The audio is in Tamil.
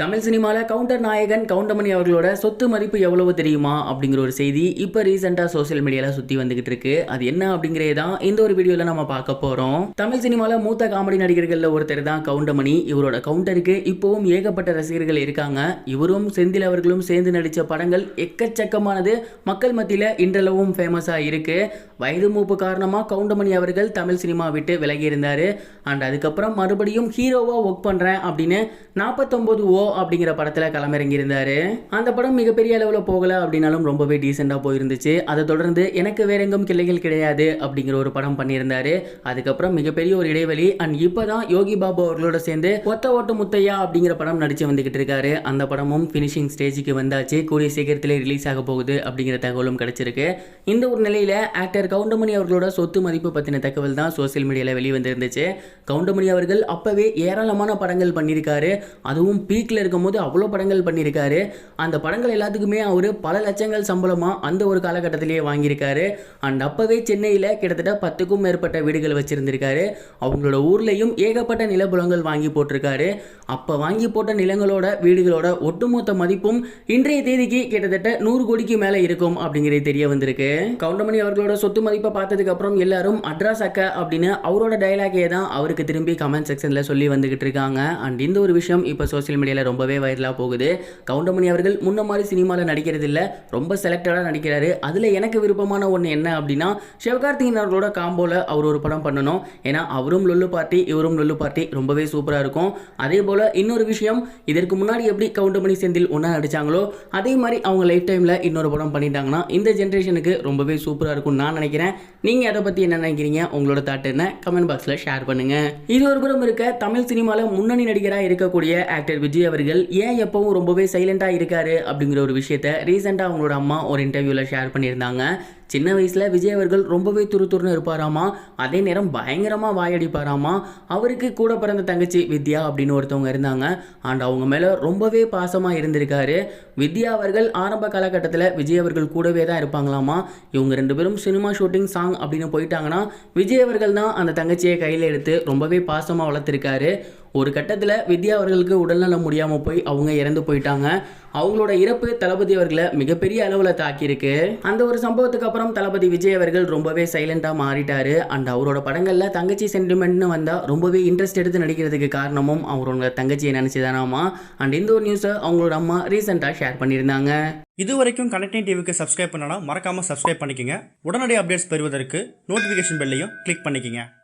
தமிழ் சினிமாவில் கவுண்டர் நாயகன் கவுண்டமணி அவர்களோட சொத்து மதிப்பு எவ்வளவு தெரியுமா அப்படிங்கிற ஒரு செய்தி இப்போ ரீசெண்டாக சோஷியல் மீடியாவில் சுற்றி வந்துகிட்டு இருக்கு. அது என்ன அப்படிங்கிறே தான் இந்த ஒரு வீடியோவில் நம்ம பார்க்க போகிறோம் தமிழ் சினிமாவில் மூத்த காமெடி நடிகர்களில் ஒருத்தர் தான் கவுண்டமணி. இவரோட கவுண்டருக்கு இப்போவும் ஏகப்பட்ட ரசிகர்கள் இருக்காங்க. இவரும் செந்தில் அவர்களும் சேர்ந்து நடித்த படங்கள் எக்கச்சக்கமானது. மக்கள் மத்தியில் இன்றளவும் ஃபேமஸாக இருக்கு. வயது மூப்பு காரணமாக கவுண்டமணி அவர்கள் தமிழ் சினிமா விட்டு விலகி இருந்தார். அண்ட் அதுக்கப்புறம் மறுபடியும் ஹீரோவாக ஒர்க் பண்ணுறேன் அப்படின்னு நாற்பத்தொம்போது ஓ அப்படிங்கிற படத்தில் களமிறங்கியிருந்தார். அந்த படம் மிகப்பெரிய அளவில் போகலை அப்படின்னாலும் ரொம்பவே டீசெண்டாக போயிருந்துச்சு. அதை தொடர்ந்து எனக்கு வேற எங்கும் கிளைகள் கிடையாது அப்படிங்கிற ஒரு படம் பண்ணியிருந்தாரு. அதுக்கப்புறம் மிகப்பெரிய ஒரு இடைவெளி. அண்ட் இப்போ தான் யோகி பாபு அவர்களோட சேர்ந்து ஒத்த ஓட்டு முத்தையா அப்படிங்கிற படம் நடிச்சு வந்துகிட்டு இருக்காரு. அந்த படமும் ஃபினிஷிங் ஸ்டேஜுக்கு வந்தாச்சு. கூடிய சீக்கிரத்திலே ரிலீஸ் ஆக போகுது அப்படிங்கிற தகவலும் கிடைச்சிருக்கு. இந்த ஒரு நிலையில் ஆக்டர் கவுண்டமணி அவர்களோட சொத்து மதிப்பு பற்றின தகவல் தான் சோசியல் மீடியாவில் வெளிவந்திருந்துச்சு. கவுண்டமணி அவர்கள் அப்போவே ஏராளமான படங்கள் பண்ணியிருக்காரு. அதுவும் பீக்கில் இருக்கும்போது அவ்வளோ படங்கள் பண்ணியிருக்காரு. அந்த படங்கள் எல்லாத்துக்குமே அவர் பல லட்சங்கள் சம்பளமாக அந்த ஒரு காலகட்டத்திலேயே வாங்கியிருக்காரு. அண்ட் அப்போவே சென்னையில் கிட்டத்தட்ட பத்துக்கும் மேற்பட்ட வீடுகள் வச்சுருந்திருக்காரு. அவங்களோட ஊர்லேயும் ஏகப்பட்ட நிலப்புலங்கள் வாங்கி போட்டிருக்காரு. அப்போ வாங்கி போட்ட நிலங்களோட வீடுகளோட ஒட்டுமொத்த மதிப்பும் இன்றைய தேதிக்கு கிட்டத்தட்ட நூறு கோடிக்கு மேலே இருக்கும் அப்படிங்கிறது தெரிய வந்திருக்கு. கவுண்டமணி அவர்களோட சொத்து மதிப்பை பார்த்ததுக்கு அப்புறம் எல்லாரும் அட்ராஸ் அக்க அப்படின்னு அவரோட டைலாகே தான் அவருக்கு திரும்பி கமெண்ட் செக்ஷனில் சொல்லி வந்துகிட்டு இருக்காங்க. அண்ட் இந்த ஒரு விஷயம் இப்போ சோசியல் மீடியாவில் ரொம்பவே வைரலாக போகுது. கவுண்டமணி அவர்கள் முன்ன மாதிரி சினிமாவில் நடிக்கிறதில்ல ரொம்ப செலக்டடாக நடிக்கிறாரு. அதில் எனக்கு விருப்பமான ஒன்று என்ன அப்படின்னா சிவகார்த்திகேயன் அவர்களோட காம்போவில் அவர் ஒரு படம் பண்ணணும். ஏன்னா அவரும் லொல்லு பார்ட்டி இவரும் லொல்லு பார்ட்டி ரொம்பவே சூப்பராக இருக்கும். அதே போல் இன்னொரு விஷயம் இதற்கு முன்னாடி எப்படி கவுண்டமணி செந்தில் ஒன்றா நடிச்சாங்களோ அதே மாதிரி அவங்க லைஃப் டைமில் இன்னொரு படம் பண்ணிட்டாங்கன்னா இந்த ஜென்ரேஷனுக்கு ரொம்பவே சூப்பராக இருக்கும்னு நான் நினைக்கிறேன். நீங்கள் அதை பற்றி என்ன நினைக்கிறீங்க? உங்களோட தாட் என்ன? கமெண்ட் பாக்ஸில் ஷேர் பண்ணுங்கள் இது ஒரு புறம் இருக்க தமிழ் சினிமாவில் முன்னணி நடிகராக இருக்கக்கூடிய ஆக்டர் விஜய் அவர்கள் ஏன் எப்பவும் ரொம்பவே சைலண்டாக இருக்காரு? அப்படிங்கிற ஒரு விஷயத்த ரீசெண்டாக அவங்களோட அம்மா ஒரு இன்டர்வியூவில் ஷேர் பண்ணியிருந்தாங்க. சின்ன வயசில் விஜய் அவர்கள் ரொம்பவே துரு துருன்னு இருப்பாராமா? அதே நேரம் பயங்கரமாக வாயடிப்பாராமா? அவருக்கு கூட பிறந்த தங்கச்சி வித்யா அப்படின்னு ஒருத்தவங்க இருந்தாங்க. அண்ட் அவங்க மேலே ரொம்பவே பாசமாக இருந்திருக்காரு. வித்யா அவர்கள் ஆரம்ப காலகட்டத்தில் விஜய் அவர்கள் கூடவே தான் இருப்பாங்களாமா? இவங்க ரெண்டு பேரும் சினிமா ஷூட்டிங் சாங் அப்படின்னு போயிட்டாங்கன்னா விஜய் அவர்கள் தான் அந்த தங்கச்சியை கையில் எடுத்து ரொம்பவே பாசமாக வளர்த்துருக்காரு. ஒரு கட்டத்தில் வித்யா அவர்களுக்கு உடல்நலம் முடியாமல் போய் அவங்க இறந்து போயிட்டாங்க. அவங்களோட இறப்பு தளபதி அவர்களை மிகப்பெரிய அளவில் தாக்கியிருக்கு. அந்த ஒரு சம்பவத்துக்கு அப்புறம் தளபதி விஜய் அவர்கள் ரொம்பவே சைலண்டாக மாறிட்டாரு. அண்ட் அவரோட படங்களில் தங்கச்சி சென்டிமெண்ட்னு வந்தால் ரொம்பவே இன்ட்ரெஸ்ட் எடுத்து நடிக்கிறதுக்கு காரணமும் அவரோட தங்கச்சியை நினச்சிதானாமா? அண்ட் இந்த ஒரு நியூஸை அவங்களோட அம்மா ரீசெண்டாக ஷேர் பண்ணியிருந்தாங்க. இது வரைக்கும் கனெக்டிங் டிவிக்கு சப்ஸ்கிரைப் பண்ணனா மறக்காமல் சப்ஸ்கிரைப் பண்ணிக்கங்க. உடனடி அப்டேட்ஸ் பெறுவதற்கு நோட்டிஃபிகேஷன் பெல்லையும் கிளிக் பண்ணிக்கோங்க.